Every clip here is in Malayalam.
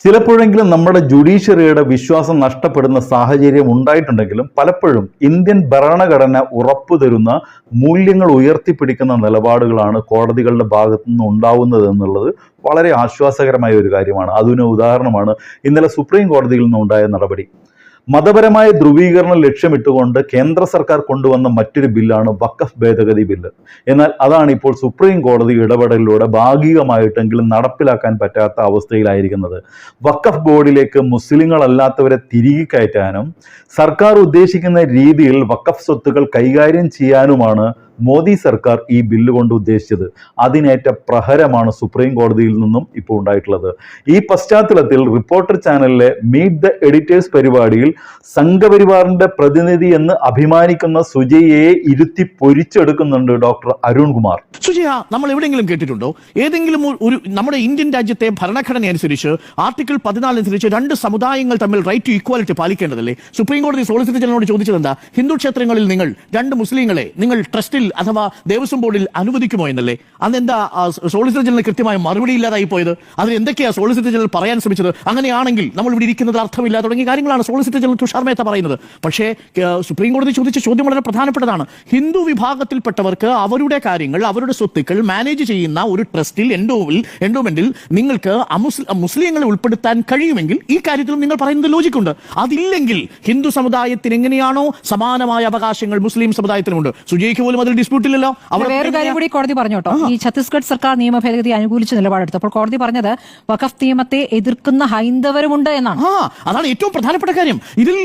ചിലപ്പോഴെങ്കിലും നമ്മുടെ ജുഡീഷ്യറിയുടെ വിശ്വാസം നഷ്ടപ്പെടുന്ന സാഹചര്യം ഉണ്ടായിട്ടുണ്ടെങ്കിലും പലപ്പോഴും ഇന്ത്യൻ ഭരണഘടന ഉറപ്പു തരുന്ന മൂല്യങ്ങൾ ഉയർത്തിപ്പിടിക്കുന്ന നിലപാടുകളാണ് കോടതികളുടെ ഭാഗത്തു നിന്ന് ഉണ്ടാവുന്നത് എന്നുള്ളത് വളരെ ആശ്വാസകരമായ ഒരു കാര്യമാണ്. അതിന് ഉദാഹരണമാണ്. ഇന്നലെ സുപ്രീം കോടതിയിൽ നിന്നുണ്ടായ നടപടി. മതപരമായ ധ്രുവീകരണം ലക്ഷ്യമിട്ടുകൊണ്ട് കേന്ദ്ര സർക്കാർ കൊണ്ടുവന്ന മറ്റൊരു ബില്ലാണ് വക്കഫ് ഭേദഗതി ബില്ല്. എന്നാൽ അതാണ് ഇപ്പോൾ സുപ്രീം കോടതി ഇടപെടലിലൂടെ ഭാഗികമായിട്ടെങ്കിലും നടപ്പിലാക്കാൻ പറ്റാത്ത അവസ്ഥയിലായിരിക്കുന്നത്. വക്കഫ് ബോർഡിലേക്ക് മുസ്ലിങ്ങളല്ലാത്തവരെ തിരികെ കയറ്റാനും സർക്കാർ ഉദ്ദേശിക്കുന്ന രീതിയിൽ വക്കഫ് സ്വത്തുക്കൾ കൈകാര്യം ചെയ്യാനുമാണ് മോദി സർക്കാർ ഈ ബില്ല് കൊണ്ട് ഉദ്ദേശിച്ചത്. അതിനേറ്റ പ്രഹരമാണ് സുപ്രീം കോടതിയിൽ നിന്നും ഇപ്പോൾ ഉണ്ടായിട്ടുള്ളത്. ഈ പശ്ചാത്തലത്തിൽ റിപ്പോർട്ടർ ചാനലിലെ മീറ്റ് ദ എഡിറ്റേഴ്സ് പരിപാടിയിൽ സംഘപരിവാറിന്റെ പ്രതിനിധി എന്ന് അഭിമാനിക്കുന്ന സുജയെ ഇരുത്തി പൊരിച്ചെടുക്കുന്നുണ്ട് ഡോക്ടർ അരുൺകുമാർ. സുജയ നമ്മൾ എവിടെയെങ്കിലും കേട്ടിട്ടുണ്ടോ? ഏതെങ്കിലും ഒരു- നമ്മുടെ ഇന്ത്യൻ രാജ്യത്തെ ഭരണഘടന അനുസരിച്ച് ആർട്ടിക്കിൾ പതിനാല് അനുസരിച്ച് രണ്ട് സമുദായങ്ങൾ തമ്മിൽ റൈറ്റ് ടു ഈക്വാലിറ്റി പാലിക്കേണ്ടതല്ലേ? സുപ്രീം കോടതി സോളിസിറ്റർ ജനറലിനോട് ചോദിച്ചത് എന്താ ഹിന്ദു ക്ഷേത്രങ്ങളിൽ നിങ്ങൾ രണ്ട് മുസ്ലിങ്ങളെ നിങ്ങൾ ട്രസ്റ്റിൽ അഥവാ ദേവസ്വം ബോർഡിൽ അനുവദിക്കുമോ എന്നല്ലേ? അന്ന് എന്താ സോളിസിറ്റർ ജനറൽ കൃത്യമായ മറുപടി ഇല്ലാതായി പോയത്? അതിൽ എന്തൊക്കെയാ സോളിസിറ്റർ ജനറൽ പറയാൻ ശ്രമിച്ചത്? അങ്ങനെയാണെങ്കിൽ നമ്മൾ ഇവിടെ ഇരിക്കുന്നത് അർത്ഥമില്ല. തുടങ്ങിയ കാര്യങ്ങളാണ് സോളിസിറ്റർ ജനറൽ തുഷാർ മേത്ത പറയുന്നത്. പക്ഷേ സുപ്രീം കോടതി ചോദിച്ച ചോദ്യം വളരെ പ്രധാനപ്പെട്ടതാണ്. ഹിന്ദു വിഭാഗത്തിൽപ്പെട്ടവർക്ക് അവരുടെ കാര്യങ്ങൾ അവരുടെ സ്വത്തുക്കൾ മാനേജ് ചെയ്യുന്ന ഒരു ട്രസ്റ്റിൽ എൻഡോവിൽ എൻഡോമെന്റിൽ നിങ്ങൾക്ക് മുസ്ലിങ്ങളെ ഉൾപ്പെടുത്താൻ കഴിയുമെങ്കിൽ ഈ കാര്യത്തിലും നിങ്ങൾ പറയുന്നത് ലോജിക്കുണ്ട്. അതില്ലെങ്കിൽ ഹിന്ദു സമുദായത്തിന് എങ്ങനെയാണോ സമാനമായ അവകാശങ്ങൾ മുസ്ലിം സമുദായത്തിനുണ്ട്. സുജയ്ക്ക് പോലും അതിൽ ഡിസ്പ്യൂട്ട് ഇല്ലല്ലോ. വേറൊരു കാര്യം കൂടി കോടതി പറഞ്ഞു കേട്ടോ. ഈ ഛത്തീസ്ഗഡ് സർക്കാർ നിയമ ഭേദഗതി അനുകൂലിച്ച് നിലപാടെടുത്തപ്പോൾ കോടതി പറഞ്ഞത് വഖഫ് നിയമത്തെ എതിർക്കുന്ന ഹൈന്ദവരുമുണ്ട് എന്നാണ്. അതാണ് ഏറ്റവും പ്രധാനപ്പെട്ട കാര്യം. ഇതിൽ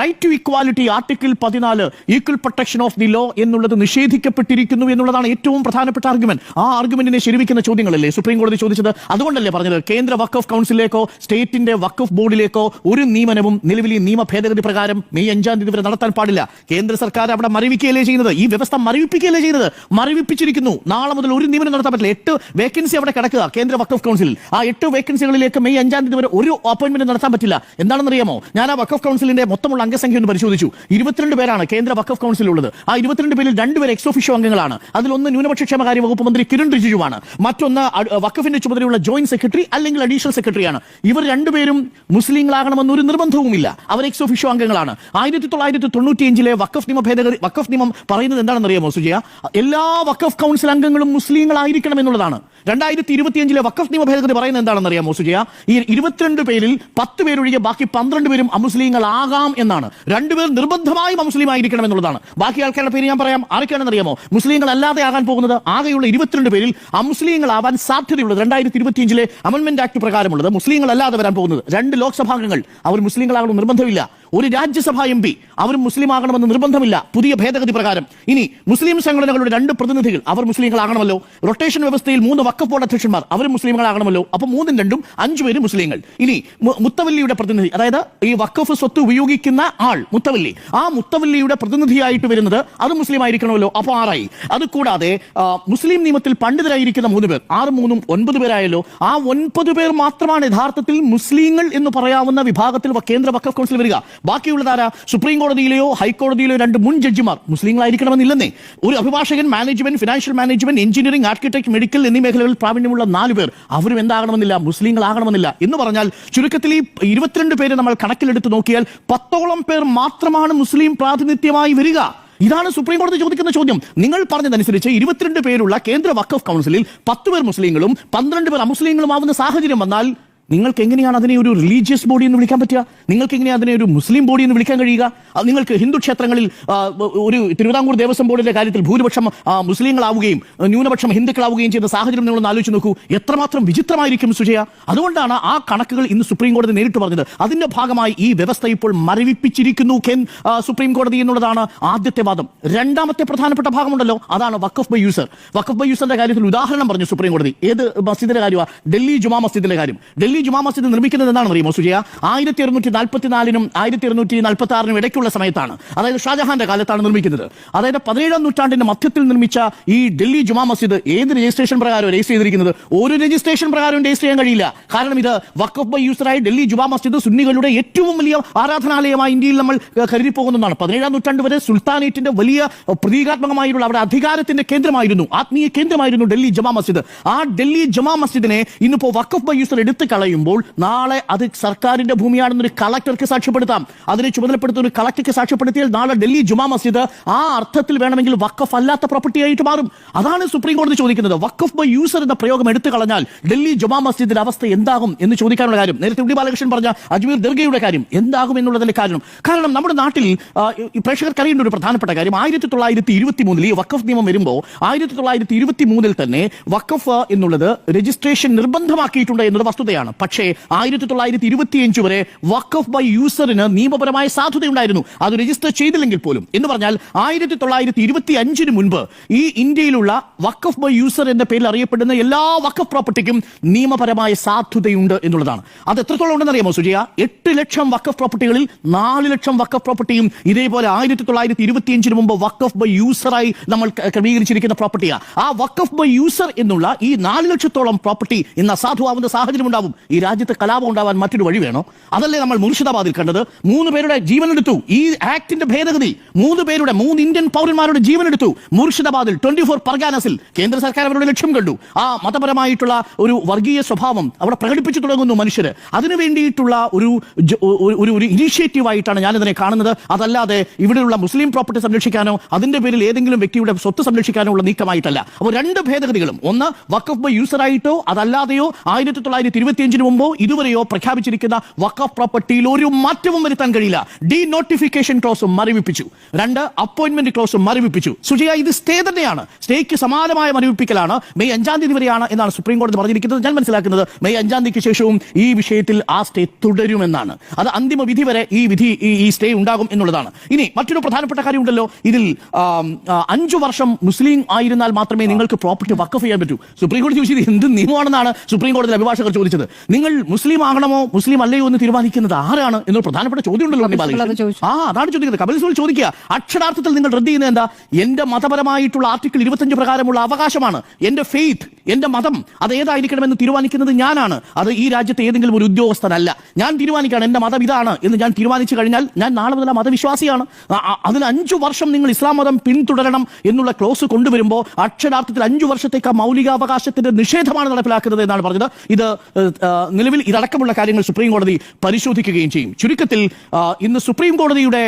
റൈറ്റ് ടു ഇക്വാലിറ്റി ആർട്ടിക്കിൾ പതിനാല് equal protection of the law എന്നുള്ളത് നിഷേധിക്കപ്പെട്ടിരിക്കുന്നു എന്നുള്ളതാണ് ഏറ്റവും പ്രധാനപ്പെട്ട ആർഗ്യുമെന്റ് ആ ആർഗ്യുമെന്റിനെ ശരിവിക്കുന്ന ചോദ്യങ്ങളല്ലേ? സുപ്രീം കോടതി ചോദിച്ചത് അതുകൊണ്ടല്ലേ പറഞ്ഞത്? കേന്ദ്ര വഖഫ് കൗൺസിലേക്കോ സ്റ്റേറ്റിന്റെ വഖഫ് ബോർഡിലേക്കോ ഒരു നിയമനവും നിലവിൽ ഈ നിയമ ഭേദഗതി പ്രകാരം മെയ് അഞ്ചാം തീയതി വരെ നടത്താൻ പാടില്ല. കേന്ദ്ര സർക്കാർ അവിടെ മരവിക്കുകയല്ലേ ചെയ്യുന്നത്? ഈ വ്യവസ്ഥ മരവിപ്പിക്കുകയല്ലേ ചെയ്യുന്നത് മരവിപ്പിച്ചിരിക്കുന്നു. നാളെ മുതൽ ഒരു നിയമനം നടത്താൻ പറ്റില്ല. എട്ട് വേക്കൻസി അവിടെ കിടക്കുക കേന്ദ്ര വഖഫ് കൗൺസിലിൽ ആ എട്ട് വേക്കൻസികളിലേക്ക് മെയ് അഞ്ചാം തീയതി വരെ ഒരു അപ്പോയിന്റ്മെന്റ് നടത്താൻ പറ്റില്ല. എന്താണെന്നറിയാമോ? ഞാൻ ആ വഖഫ് കൗൺസിലിന്റെ മൊത്തമുള്ള അംഗസംഖ്യ ഒന്ന് പരിശോധിച്ചു. ഇരുപത്തിരണ്ട് പേരാണ് കേന്ദ്ര വഖഫ് കൗൺസിൽ ഉള്ളത് ആ ഇരുപത്തിരണ്ട് പേരിൽ രണ്ടുപേർ എക്സ് ഒഫീഷ്യോ അംഗങ്ങളാണ്. അതിലൊന്ന് ന്യൂനപക്ഷ ക്ഷേമകാര്യ വകുപ്പ് മന്ത്രി കിരൺ റിജിജുവാണ്. മറ്റൊന്ന് വഖഫിന്റെ ചുമതലയുള്ള ജോയിന്റ് സെക്രട്ടറി അല്ലെങ്കിൽ അഡീഷണൽ സെക്രട്ടറിയാണ് ഇവർ രണ്ടുപേരും മുസ്ലിങ്ങളാകണമെന്ന് ഒരു നിർബന്ധവുമില്ല. അവർ എക്സ് അംഗങ്ങളാണ്. ആയിരത്തി തൊള്ളായിരത്തി തൊണ്ണൂറ്റിയഞ്ചിലെ വഖഫ് നിയമ ഭേദഗതി വഖഫ് നിയമം പറയുന്നത് എന്താണെന്ന് അറിയാമോ ചെയ്യുക എല്ലാ വഖഫ് കൗൺസിൽ അംഗങ്ങളും മുസ്ലിങ്ങളായിരിക്കണം എന്നുള്ളതാണ്. രണ്ടായിരത്തി ഇരുപത്തിയഞ്ചിലെ വഖഫ് നിയമ ഭേദഗതി പറയുന്നത് എന്താണെന്ന് അറിയാമോ സുജയ? ഈ ഇരുപത്തിരണ്ട് പേരിൽ പത്ത് പേരൊഴികെ ബാക്കി പന്ത്രണ്ട് പേരും അമുസ്ലിങ്ങളാകാം എന്നാണ്. രണ്ടുപേർ നിർബന്ധമായും അമുസ്ലിം ആയിരിക്കണം എന്നുള്ളതാണ്. ബാക്കി ആൾക്കാരുടെ പേര് ഞാൻ പറയാം. ആരൊക്കെയാണെന്ന് അറിയാമോ മുസ്ലിങ്ങൾ അല്ലാതെ ആകാൻ പോകുന്നത് ആകെയുള്ള ഇരുപത്തിരണ്ട് പേരിൽ അമുസ്ലിങ്ങളാവാൻ സാധ്യതയുള്ളത് രണ്ടായിരത്തി ഇരുപത്തിയഞ്ചിലെ അമൻമെന്റ് ആക്ട് പ്രകാരമുള്ളത്. മുസ്ലിങ്ങൾ അല്ലാതെ വരാൻ പോകുന്നത് രണ്ട് ലോക്സഭാംഗങ്ങൾ. അവർ മുസ്ലിങ്ങളാകണം നിർബന്ധമില്ല. ഒരു രാജ്യസഭാ എം അവരും മുസ്ലിം ആകണമെന്ന് നിർബന്ധമില്ല. പുതിയ ഭേദഗതി പ്രകാരം. ഇനി മുസ്ലിം സംഘടനകളുടെ രണ്ട് പ്രതിനിധികൾ അവർ മുസ്ലിങ്ങളാകണമല്ലോ. റൊട്ടേഷൻ വ്യവസ്ഥയിൽ മൂന്ന് വക്കഫ് ബോർഡ് അധ്യക്ഷന്മാർ അവരും മുസ്ലിങ്ങളാകണമല്ലോ. അപ്പൊ മൂന്നും രണ്ടും അഞ്ചു പേര് മുസ്ലിങ്ങൾ. ഇനി മുത്തവല്ലിയുടെ പ്രതിനിധി അതായത് ഈ വക്കഫ് സ്വത്ത് ഉപയോഗിക്കുന്ന ആൾ മുത്തവല്ലി. ആ മുത്തവല്ലിയുടെ പ്രതിനിധിയായിട്ട് വരുന്നത് അത് മുസ്ലിം ആയിരിക്കണമല്ലോ അപ്പൊ ആറായി. അത് കൂടാതെ മുസ്ലിം നിയമത്തിൽ പണ്ഡിതരായിരിക്കുന്ന മൂന്ന് പേർ ആറ് മൂന്നും ഒൻപത് പേരായല്ലോ. ആ ഒൻപത് പേർ മാത്രമാണ് യഥാർത്ഥത്തിൽ മുസ്ലിങ്ങൾ എന്ന് പറയാവുന്ന വിഭാഗത്തിൽ കേന്ദ്ര വക്കഫ് കൗൺസിൽ വരിക. ബാക്കിയുള്ളതാരാ സുപ്രീം കോടതിയിലെയോ ഹൈക്കോടതിയിലെയോ രണ്ട് മുൻ ജഡ്ജിമാർ മുസ്ലിങ്ങളായിരിക്കണമെന്നില്ലെന്നേ. ഒരു അഭിഭാഷകൻ management financial management engineering architect medical എന്നീ മേഖലകളിൽ പ്രാവീണ്യമുള്ള നാല് പേർ. അവരും എന്താകണമെന്നില്ല? മുസ്ലിങ്ങളാകണമെന്നില്ല. എന്ന് പറഞ്ഞാൽ ചുരുക്കത്തിൽ ഈ ഇരുപത്തിരണ്ട് പേരെ നമ്മൾ കണക്കിലെടുത്ത് നോക്കിയാൽ പത്തോളം പേർ മാത്രമാണ് മുസ്ലിം പ്രാതിനിധ്യമായി വരിക. ഇതാണ് സുപ്രീം കോടതി ചോദിക്കുന്ന ചോദ്യം. നിങ്ങൾ പറഞ്ഞതനുസരിച്ച് ഇരുപത്തിരണ്ട് പേരുള്ള കേന്ദ്ര വഖഫ് കൗൺസിലിൽ പത്ത് പേർ മുസ്ലിങ്ങളും പന്ത്രണ്ട് പേർ അമുസ്ലിങ്ങളും ആവുന്ന സാഹചര്യം വന്നാൽ നിങ്ങൾക്ക് എങ്ങനെയാണ് അതിനെ ഒരു റിലീജിയസ് ബോഡി എന്ന് വിളിക്കാൻ പറ്റുക? നിങ്ങൾക്ക് എങ്ങനെയാണ് അതിനെ ഒരു മുസ്ലിം ബോഡി എന്ന് വിളിക്കാൻ കഴിയുക? നിങ്ങൾക്ക് ഹിന്ദു ക്ഷേത്രങ്ങളിൽ ഒരു തിരുവിതാംകൂർ ദേവസ്വം ബോർഡിന്റെ കാര്യത്തിൽ ഭൂരിപക്ഷം മുസ്ലിങ്ങളാവുകയും ന്യൂനപക്ഷം ഹിന്ദുക്കളാവുകയും ചെയ്യുന്ന സാഹചര്യം നിങ്ങൾ ആലോചിച്ച് നോക്കൂ. എത്രമാത്രം വിചിത്രമായിരിക്കും സുജയ? അതുകൊണ്ടാണ് ആ കണക്കുകൾ ഇന്ന് സുപ്രീം കോടതി നേരിട്ട് പറഞ്ഞത്. അതിന്റെ ഭാഗമായി ഈ വ്യവസ്ഥ ഇപ്പോൾ മരവിപ്പിച്ചിരിക്കുന്നു സുപ്രീം കോടതി എന്നുള്ളതാണ് ആദ്യത്തെ വാദം. രണ്ടാമത്തെ പ്രധാനപ്പെട്ട ഭാഗമുണ്ടല്ലോ അതാണ് waqf by user. Waqf by യൂസറിന്റെ കാര്യത്തിൽ ഉദാഹരണം പറഞ്ഞു സുപ്രീം കോടതി. ഏത് മസ്ജിദിന്റെ കാര്യമാണ് ഡൽഹി ജുമാ മസ്ജിദിന്റെ കാര്യം. ഡൽഹി ജുമാ മസ്ജിദ് നിർമ്മിക്കുന്നത് എന്താണെന്ന് അറിയുമോ സുജയ? ആയിരത്തി ഇരുന്നൂറ്റി നാൽപ്പത്തിനാലിനും ആയിരത്തി ഇരുന്നൂറ്റി നാൽപ്പത്തി ആറിനും ഇടയ്ക്കുള്ള സമയത്താണ്. അതായത് ഷാജഹാന്റെ കാലത്താണ് നിർമ്മിക്കുന്നത്. അതായത് പതിനേഴാം നൂറ്റാണ്ടിന്റെ മധ്യത്തിൽ നിർമ്മിച്ച ഈ ഡൽഹി ജുമാ മസ്ജിദ് ഏത് രജിസ്ട്രേഷൻ പ്രകാരം രജിസ്റ്റർ ചെയ്തിരിക്കുന്നത്? ഒരു രജിസ്ട്രേഷൻ പ്രകാരം രജിസ്റ്റർ ചെയ്യാൻ കഴിയില്ല. കാരണം ഇത് വക്കഫ് ബൈ യൂസറായി ഡൽഹി ജുമാ മസ്ജിദ് സുന്നികളുടെ ഏറ്റവും വലിയ ആരാധനാലയമായി ഇന്ത്യയിൽ നമ്മൾ കരുതി പോകുന്നതാണ് പതിനേഴാം നൂറ്റാണ്ട് വരെ സുൽത്താനേറ്റിന്റെ വലിയ പ്രതീകാത്മകമായിട്ടുള്ള അവിടെ അധികാരത്തിന്റെ കേന്ദ്രമായിരുന്നു ആത്മീയ കേന്ദ്രമായിരുന്നു ഡൽഹി ജമാ മസ്ജിദ്. ആ ഡൽഹി ജമാ മസ്ജിദിനെ ഇന്നിപ്പോ വഖഫ് ബൈ യൂസർ എടുത്തു കളയുന്നു. പറയുമ്പോൾ നാളെ അത് സർക്കാരിന്റെ ഭൂമിയാണെന്നൊരു കളക്ടർക്ക് സാക്ഷ്യപ്പെടുത്താം. അതിനെ ചുമതലപ്പെടുത്തുന്ന ഒരു കളക്ടർക്ക് സാക്ഷ്യപ്പെടുത്തിയാൽ നാളെ ഡൽഹി ജുമാ മസ്ജിദ് ആ അർത്ഥത്തിൽ വേണമെങ്കിൽ വക്കഫ് അല്ലാത്ത പ്രോപ്പർട്ടി ആയിട്ട് മാറും. അതാണ് സുപ്രീം കോടതി ചോദിക്കുന്നത്. വക്കഫ് ബൈ യൂസർ എന്ന പ്രയോഗം എടുത്തു കളഞ്ഞാൽ ഡൽഹി ജുമാ മസ്ജിദിന്റെ അവസ്ഥ എന്താകും എന്ന് ചോദിക്കാനുള്ള കാര്യം. നേരത്തെ ഉണ്ണി ബാലകൃഷ്ണൻ പറഞ്ഞ അജ്മീർ ദർഗയുടെ കാര്യം എന്താകും എന്നുള്ളതിന്റെ കാരണം. കാരണം നമ്മുടെ നാട്ടിൽ പ്രേക്ഷകർക്കറിയേണ്ട ഒരു പ്രധാനപ്പെട്ട കാര്യം ആയിരത്തി തൊള്ളായിരത്തി ഇരുപത്തി മൂന്നിൽ ഈ വക്കഫ് നിയമം വരുമ്പോൾ ആയിരത്തി തൊള്ളായിരത്തി ഇരുപത്തി മൂന്നിൽ തന്നെ വക്കഫ് എന്നുള്ളത് രജിസ്ട്രേഷൻ നിർബന്ധമാക്കിയിട്ടുണ്ട് എന്നത് വസ്തുതയാണ്. പക്ഷേ ആയിരത്തി തൊള്ളായിരത്തി ഇരുപത്തിയഞ്ച് വരെ വക്കഫ് ബൈ യൂസറിന് നിയമപരമായ സാധുതയുണ്ടായിരുന്നു. അത് രജിസ്റ്റർ ചെയ്തില്ലെങ്കിൽ പോലും. എന്ന് പറഞ്ഞാൽ ആയിരത്തി തൊള്ളായിരത്തി ഇരുപത്തി അഞ്ചിന് മുൻപ് ഈ ഇന്ത്യയിലുള്ള വക്കഫ് ബൈ യൂസർ എന്ന പേരിൽ അറിയപ്പെടുന്ന എല്ലാ വക്കഫ് പ്രോപ്പർട്ടിക്കും നിയമപരമായ സാധുതയുണ്ട് എന്നുള്ളതാണ്. അത് എത്രത്തോളം ഉണ്ടെന്ന് അറിയാമോ സുജിയ? എട്ട് ലക്ഷം വക്കഫ് പ്രോപ്പർട്ടികളിൽ നാല് ലക്ഷം വക്കഫ് പ്രോപ്പർട്ടിയും ഇതേപോലെ ആയിരത്തി തൊള്ളായിരത്തി ഇരുപത്തിയഞ്ചിന് മുമ്പ് വക്കഫ് ബൈ യൂസറായി നമ്മൾ ക്രമീകരിച്ചിരിക്കുന്ന പ്രോപ്പർട്ടിയാണ് ആ വക്കഫ് ബൈ യൂസർ എന്നുള്ള ഈ നാല് ലക്ഷത്തോളം പ്രോപ്പർട്ടി ഇന്ന് അസാധുവാകുന്ന സാഹചര്യം ഉണ്ടാവും ഈ രാജ്യത്ത് കലാപം ഉണ്ടാവാൻ മറ്റൊരു വഴി വേണോ? അതല്ലേ നമ്മൾ മുർഷിദാബാദിൽ കണ്ടത്. മൂന്ന് പേരുടെ ജീവനെടുത്തു. ഈ ആക്ടിന്റെ ഭേദഗതി മൂന്ന് പേരുടെ മൂന്ന് ഇന്ത്യൻ പൗരന്മാരുടെ ജീവനെടുത്തു. മുർഷിദാബാദിൽ ട്വന്റി ഫോർ പർഗാനസിൽ കേന്ദ്ര സർക്കാർ അവരുടെ ലക്ഷ്യം കണ്ടു. ആ മതപരമായിട്ടുള്ള ഒരു വർഗീയ സ്വഭാവം അവിടെ പ്രകടിപ്പിച്ചു തുടങ്ങുന്നു മനുഷ്യര്. അതിനു വേണ്ടിയിട്ടുള്ള ഒരു ഒരു ഒരു- ഒരു ഇനീഷ്യേറ്റീവ് ആയിട്ടാണ് ഞാനിതിനെ കാണുന്നത്. അതല്ലാതെ ഇവിടെയുള്ള മുസ്ലിം പ്രോപ്പർട്ടി സംരക്ഷിക്കാനോ അതിന്റെ പേരിൽ ഏതെങ്കിലും വ്യക്തിയുടെ സ്വത്ത് സംരക്ഷിക്കാനോ ഉള്ള നീക്കമായിട്ടല്ല. അപ്പോൾ രണ്ട് ഭേദഗതികളും. ഒന്ന് വക്കഫ് ബൈ യൂസറായിട്ടോ അതല്ലാതെയോ ആയിരത്തി തൊള്ളായിരത്തി ഇരുപത്തിയഞ്ചിന് മുമ്പോ ഇതുവരെയോ പ്രഖ്യാപിച്ചിരിക്കുന്ന വക്കഫ് പ്രോപ്പർട്ടിയിൽ ഒരു മാറ്റവും വരുത്താൻ കഴിയില്ല. ഡി നോട്ടിഫിക്കേഷൻ ക്ലോസ് മരവിപ്പിച്ചു. രണ്ട് അപ്പോയിന്റ്മെന്റ് ക്ലോസ് മരവിപ്പിച്ചു. സുജയ ഇത് സ്റ്റേ തന്നെയാണ്. സ്റ്റേക്ക് സമാനമായ മരവിപ്പിക്കലാണ്. മെയ് അഞ്ചാം തീയതി വരെയാണ് എന്നാണ് സുപ്രീം കോടതി പറഞ്ഞിരിക്കുന്നത്. ഞാൻ മനസ്സിലാക്കുന്നത് മെയ് അഞ്ചാം തീയതിക്ക് ശേഷവും ഈ വിഷയത്തിൽ ആ സ്റ്റേ തുടരുമെന്നാണ്. അത് അന്തിമ വിധി വരെ ഈ വിധി ഈ- സ്റ്റേ ഉണ്ടാകും എന്നുള്ളതാണ്. ഇനി മറ്റൊരു പ്രധാനപ്പെട്ട കാര്യമുണ്ടല്ലോ ഇതിൽ അഞ്ചു വർഷം മുസ്ലിം ആയിരുന്നാൽ മാത്രമേ നിങ്ങൾക്ക് പ്രോപ്പർട്ടി വക്കഫ് ചെയ്യാൻ പറ്റൂ. സുപ്രീം കോടതി ചോദിച്ചത് എന്ത് നിയമമാണെന്നാണ് സുപ്രീം കോടതി അഭിഭാഷകർ ചോദിച്ചത്. നിങ്ങൾ മുസ്ലിം ആകണമോ മുസ്ലിം അല്ലയോ എന്ന് തീരുമാനിക്കുന്നത് ആരാണ് എന്നൊരു പ്രധാനപ്പെട്ട ചോദ്യം ഉണ്ടല്ലോ. ആ അതാണ് ചോദിക്കുന്നത്. കപിൽ സുൽ ചോദിക്കുക അക്ഷരാർത്ഥത്തിൽ നിങ്ങൾ റദ്ദ് ചെയ്യുന്നത് എന്താ? എന്റെ മതപരമായിട്ടുള്ള ആർട്ടിക്കിൾ ഇരുപത്തഞ്ച് പ്രകാരമുള്ള അവകാശമാണ്. എന്റെ ഫെയ്ത്ത് എന്റെ മതം അത് ഏതായിരിക്കണമെന്ന് തീരുമാനിക്കുന്നത് ഞാനാണ്. അത് ഈ രാജ്യത്തെ ഏതെങ്കിലും ഒരു ഉദ്യോഗസ്ഥനല്ല. ഞാൻ തീരുമാനിക്കുകയാണ് എന്റെ മതം ഇതാണ് എന്ന് ഞാൻ തീരുമാനിച്ചു കഴിഞ്ഞാൽ ഞാൻ നാളെ മുതൽ മതവിശ്വാസിയാണ്. അതിന് അഞ്ചു വർഷം നിങ്ങൾ ഇസ്ലാം മതം പിന്തുടരണം എന്നുള്ള ക്ലോസ് കൊണ്ടുവരുമ്പോൾ അക്ഷരാർത്ഥത്തിൽ അഞ്ചു വർഷത്തേക്ക് ആ മൗലികാവകാശത്തിന്റെ നിഷേധമാണ് നടപ്പിലാക്കുന്നത് എന്നാണ് പറഞ്ഞത്. ഇത് നിലവിൽ ഇതടക്കമുള്ള കാര്യങ്ങൾ സുപ്രീം കോടതി പരിശോധിക്കുകയും ചെയ്യും. ചുരുക്കത്തിൽ ഇന്ന് സുപ്രീം കോടതിയുടെ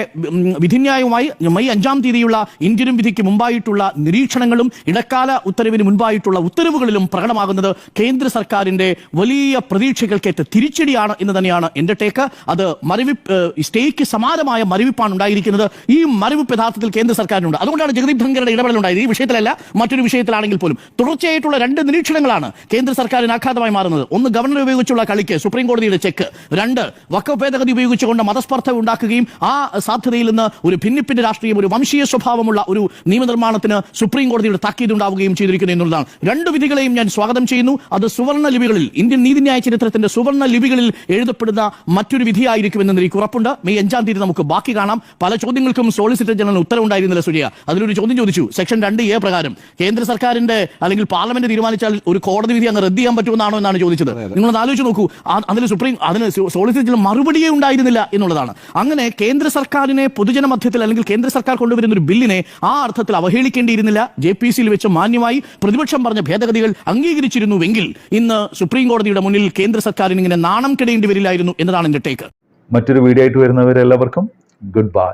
വിധിന്യായവുമായി മെയ് അഞ്ചാം തീയതിയുള്ള ഇന്ത്യനും വിധിക്ക് മുമ്പായിട്ടുള്ള നിരീക്ഷണങ്ങളും ഇടക്കാല ഉത്തരവിന് മുൻപായിട്ടുള്ള ഉത്തരവുകളിലും പ്രകടമാകുന്നത് കേന്ദ്ര സർക്കാരിന്റെ വലിയ പ്രതീക്ഷകൾക്കേറ്റ തിരിച്ചടിയാണ് എന്ന് തന്നെയാണ് എന്റെ ടേക്ക്. അത് മരവിപ്പ് സ്റ്റേക്ക് സമാനമായ മരവിപ്പാണ് ഉണ്ടായിരിക്കുന്നത്. ഈ മരവിപ്പ് യഥാർത്ഥത്തിൽ കേന്ദ്ര സർക്കാരിനുണ്ട്. അതുകൊണ്ടാണ് ജഗദീപ് ധങ്കറുടെ ഇടപെടൽ ഉണ്ടായത്. ഈ വിഷയത്തിലല്ല മറ്റൊരു വിഷയത്തിലാണെങ്കിൽ പോലും തുടർച്ചയായിട്ടുള്ള രണ്ട് നിരീക്ഷണങ്ങളാണ് കേന്ദ്ര സർക്കാരിന് ആഘാതമായി മാറുന്നത്. ഒന്ന് ഗവർണർ ഉപയോഗിച്ചുള്ള കളിക്ക് സുപ്രീം കോടതിയുടെ ചെക്ക്. രണ്ട് വക്കഫ് ഭേദഗതി ഉപയോഗിച്ചുകൊണ്ട് മതസ്പർദ്ധ ഉണ്ടാക്കുകയും ആ സാധ്യതയിൽ നിന്ന് ഒരു ഭിന്നിപ്പിന്റെ രാഷ്ട്രീയം ഒരു വംശീയ സ്വഭാവമുള്ള ഒരു നിയമനിർമ്മാണത്തിന് സുപ്രീം കോടതിയുടെ താക്കീത് ഉണ്ടാവുകയും ചെയ്തിരിക്കുന്നു എന്നുള്ളതാണ്. രണ്ട് വിധികളെയും ഞാൻ സ്വാഗതം ചെയ്യുന്നു. അത് സുവർണ ലിപികളിൽ ഇന്ത്യൻ നീതിന്യായ ചരിത്രത്തിന്റെ സുവർണ ലിപികളിൽ എഴുതപ്പെടുന്ന മറ്റൊരു വിധിയായിരിക്കും വിധിയായിരിക്കുമെന്ന് എനിക്ക് ഉറപ്പുണ്ട്? മെയ് അഞ്ചാം തീയതി നമുക്ക് ബാക്കി കാണാം. പല ചോദ്യങ്ങൾക്കും സോളിസിറ്റർ ജനറൽ ഉത്തരവുണ്ടായിരുന്നില്ല സുരിയ അതിലൊരു ചോദ്യം ചോദിച്ചു. സെക്ഷൻ രണ്ട് എ പ്രകാരം കേന്ദ്ര സർക്കാരിന്റെ അല്ലെങ്കിൽ പാർലമെന്റ് തീരുമാനിച്ചാൽ ഒരു കോടതി വിധി അങ്ങ് റദ്ദ് ചെയ്യാൻ പറ്റുമെന്നാണോ എന്നാണ് ചോദിച്ചത്. നിങ്ങൾ ആലോചിച്ച് നോക്കൂ. അതിൽ സുപ്രീം അതിന് സോളിസിറ്റർ മറുപടിയേ ഉണ്ടായിരുന്നില്ല എന്നുള്ളതാണ്. അങ്ങനെ കേന്ദ്ര സർക്കാരിനെ പൊതുജന മധ്യത്തിൽ അല്ലെങ്കിൽ കേന്ദ്ര സർക്കാർ കൊണ്ടുവരുന്ന ഒരു ബില്ലിനെ ആ അർത്ഥത്തിൽ അവഹേളിക്കേണ്ടിയിരുന്നില്ല. ജെ പി സിയിൽ വെച്ച് മാന്യമായി പ്രതിപക്ഷം പറഞ്ഞ ഭേദഗതികൾ അംഗീകരിച്ചിരുന്നുവെങ്കിൽ ഇന്ന് സുപ്രീം കോടതിയുടെ മുന്നിൽ കേന്ദ്ര സർക്കാരിന് ഇങ്ങനെ നാണം കെടേണ്ടി വരില്ലായിരുന്നു എന്നതാണ് എന്റെ ടേക്ക്. മറ്റൊരു വീഡിയോ ആയിട്ട് വരുന്നവരെല്ലാവർക്കും ഗുഡ് ബൈ.